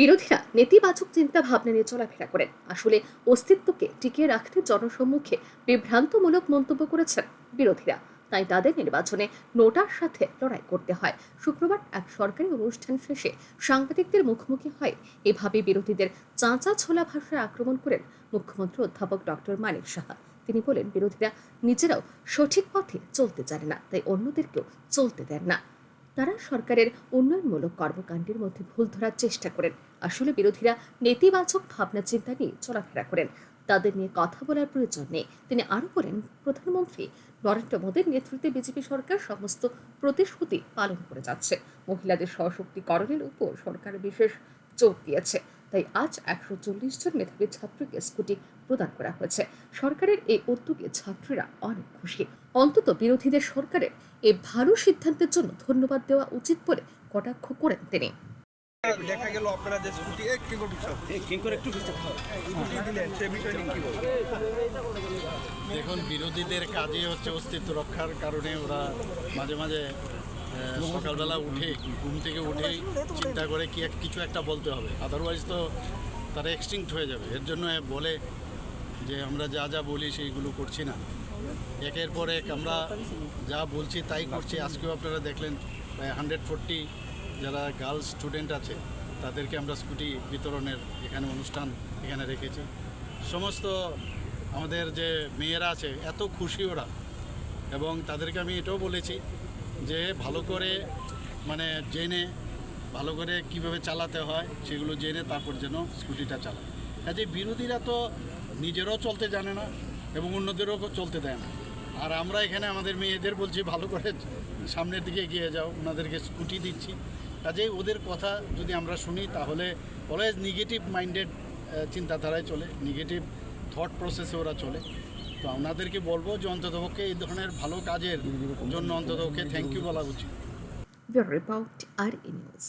বিরোধীরা নেতিবাচক চিন্তা ভাবনা নিয়ে চলাফেরা করেন। আসলে অস্তিত্বকে টিকিয়ে রাখতে জনসম্মুখে বিভ্রান্তমূলক মন্তব্য করেছেন বিরোধীরা। তাই তাদের নির্বাচনে নোটার সাথে লড়াই করতে হয়। শুক্রবার এক সরকারি অনুষ্ঠান শেষে সাংবাদিকদের মুখোমুখি হয়। এভাবে বিরোধীদের চাঁচা ছোলা ভাষায় আক্রমণ করেন মুখ্যমন্ত্রী অধ্যাপক ডক্টর মানিক সাহা। তিনি বলেন, বিরোধীরা নিজেরাও সঠিক পথে চলতে জানে না, তাই অন্যদেরকেও চলতে দেন না। তারা সরকারের উন্নয়নমূলক কর্মকাণ্ডের মধ্যে ভুল ধরার চেষ্টা করেন। আসলে বিরোধীরা নেতিবাচক ভাবনা চিন্তা নিয়ে চলাফেরা করেন। তাদের নিয়ে কথা বলার প্রয়োজন নেই। তিনি আরও বলেন, প্রধানমন্ত্রী নরেন্দ্র মোদীর নেতৃত্বে বিজেপি সরকার সমস্ত প্রতিশ্রুতি পালন করে যাচ্ছে। মহিলাদের সশক্তিকরণের উপর সরকার বিশেষ জোর দিয়েছে। তাই আজ একশো চল্লিশ জন মেধাবী ছাত্রকে স্কুটি প্রদান করা হয়েছে। সরকারের এই উদ্যোগে ছাত্রীরা অনেক খুশি। অন্তত বিরোধীদের সরকারের এই ভালো সিদ্ধান্তের জন্য ধন্যবাদ দেওয়া উচিত বলে কটাক্ষ করেন তিনি। দেখা গেল আপনারা যে স্কুটি একটু করে পিছাও কিং করে একটু পিছিয়ে স্কুটি দিলেন সে বিষয়ে নিয়ে কি বলবেন? দেখুন বিরোধীদের কাজে হচ্ছে অস্তিত্ব রক্ষার কারণে ওরা মাঝে মাঝে সকালবেলা উঠে ঘুম থেকে উঠেই চিন্তা করে কি কিছু একটা বলতে হবে। আদারওয়াইজ তো তারা এক্সটিংক্ট হয়ে যাবে। এর জন্য বলে যে আমরা যা যা বলি সেইগুলো করছি না। একের পর এক আমরা যা বলছি তাই করছি। আজকেও আপনারা দেখলেন হান্ড্রেড ফোরটি যারা গার্লস স্টুডেন্ট আছে, তাদেরকে আমরা স্কুটি বিতরণের এখানে অনুষ্ঠান এখানে রেখেছি। সমস্ত আমাদের যে মেয়েরা আছে, এত খুশি ওরা। এবং তাদেরকে আমি এটাও বলেছি যে ভালো করে মানে জেনে, ভালো করে কীভাবে চালাতে হয়, সেগুলো জেনে তারপর যেন স্কুটিটা চালায়। কাজে বিরোধীরা তো নিজেরাও চলতে জানে না এবং অন্যদেরও চলতে দেয় না। আর আমরা এখানে আমাদের মেয়েদের বলছি, ভালো করে সামনের দিকে এগিয়ে যাও, ওনাদেরকে স্কুটি দিচ্ছি। কাজেই ওদের কথা যদি আমরা শুনি, তাহলে অলওয়েজ নেগেটিভ মাইন্ডেড চিন্তাধারায় চলে নেগেটিভ থট প্রসেসে ওরা চলে। তো আপনাদেরকে বলব যে অন্ততপক্ষে এই ধরনের ভালো কাজের জন্য অন্ততপক্ষে থ্যাংক ইউ বলা উচিত। নিউজ।